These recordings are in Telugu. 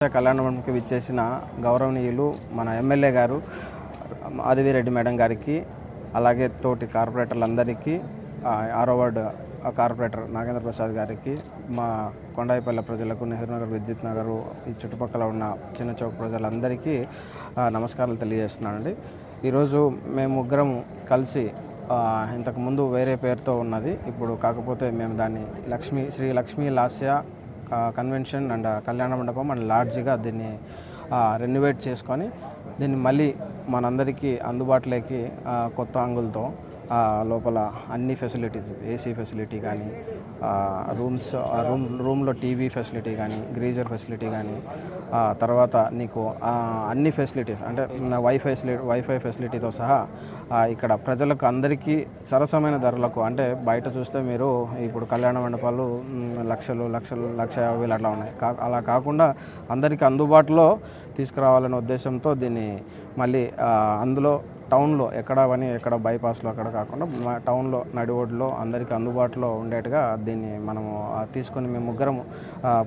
కళ్యాణ మండపంకి విచ్చేసిన గౌరవనీయులు మన ఎమ్మెల్యే గారు ఆదివిరెడ్డి మేడం గారికి అలాగే తోటి కార్పొరేటర్లందరికీ ఆ, ఆరో వార్డు కార్పొరేటర్ నాగేంద్ర ప్రసాద్ గారికి మా కొండాయిపల్లె ప్రజలకు నెహ్రూ నగర్ విద్యుత్ నగరు ఈ చుట్టుపక్కల ఉన్న చిన్న చౌక్ ప్రజలందరికీ నమస్కారాలు తెలియజేస్తున్నానండి. ఈరోజు మేము ముగ్గురం కలిసి ఇంతకుముందు వేరే పేరుతో ఉన్నది. ఇప్పుడు కాకపోతే మేము దాన్ని Lakshmi Shri Lakshmi Lasya convention and Kalyana Mandapam and లాడ్జ్గా దీన్ని రెన్యువేట్ చేసుకొని దీన్ని మళ్ళీ మనందరికీ అందుబాటులోకి కొత్త అంగులతో లోపల అన్ని ఫెసిలిటీస్ ఏసీ ఫెసిలిటీ కానీ రూమ్స్ ఆ, రూమ్ రూమ్లో టీవీ ఫెసిలిటీ కానీ గ్రీజర్ ఫెసిలిటీ కానీ తర్వాత నీకు అన్ని ఫెసిలిటీస్ అంటే వైఫై వైఫై ఫెసిలిటీతో సహా ఇక్కడ ప్రజలకు అందరికీ సరసమైన ధరలకు అంటే బయట చూస్తే మీరు ఇప్పుడు కళ్యాణ మండపాలు లక్షలు లక్షలు లక్ష యాభై వేలు అట్లా ఉన్నాయి. కా అలా కాకుండా అందరికీ అందుబాటులో తీసుకురావాలనే ఉద్దేశంతో దీన్ని మళ్ళీ అందులో టౌన్లో ఎక్కడ పని ఎక్కడ బైపాస్లో అక్కడ కాకుండా మా టౌన్లో నడివొడ్లో అందరికీ అందుబాటులో ఉండేట్టుగా దీన్ని మనము తీసుకొని మేము ముగ్గురం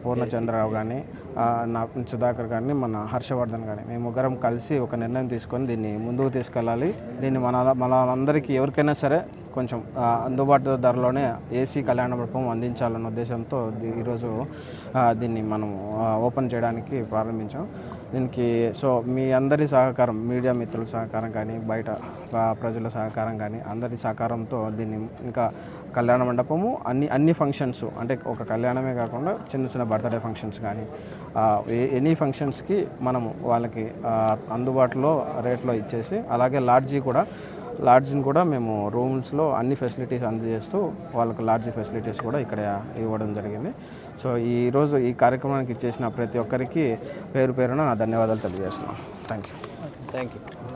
పూర్ణచంద్రరావు కానీ నా సుధాకర్ కానీ మన హర్షవర్ధన్ కానీ మేము ముగ్గురం కలిసి ఒక నిర్ణయం తీసుకొని దీన్ని ముందుకు తీసుకెళ్ళాలి. దీన్ని మన మన అందరికీ ఎవరికైనా సరే కొంచెం అందుబాటు ధరలోనే ఏసీ కళ్యాణ మండపం అందించాలన్న ఉద్దేశంతో ఈరోజు దీన్ని మనం ఆ, ఓపెన్ చేయడానికి ప్రారంభించాం. దీనికి సో మీ అందరి సహకారం మీడియా మిత్రుల సహకారం కానీ బయట ప్రజల సహకారం కానీ అందరి సహకారంతో దీన్ని ఇంకా కళ్యాణ మండపము అన్ని అన్ని ఫంక్షన్స్ అంటే ఒక కళ్యాణమే కాకుండా చిన్న చిన్న బర్త్డే ఫంక్షన్స్ కానీ ఏ- ఎనీ ఫంక్షన్స్కి మనము వాళ్ళకి అందుబాటులో రేట్లో ఇచ్చేసి అలాగే లాడ్జీ కూడా లాడ్జిని కూడా మేము రూమ్స్లో అన్ని ఫెసిలిటీస్ అందజేస్తూ వాళ్ళకి లాడ్జ్ ఫెసిలిటీస్ కూడా ఇక్కడ ఇవ్వడం జరిగింది. సో ఈరోజు ఈ కార్యక్రమానికి ఇచ్చేసిన ప్రతి ఒక్కరికి పేరు పేరున ధన్యవాదాలు తెలియజేస్తున్నాం థ్యాంక్ యూ థ్యాంక్ యూ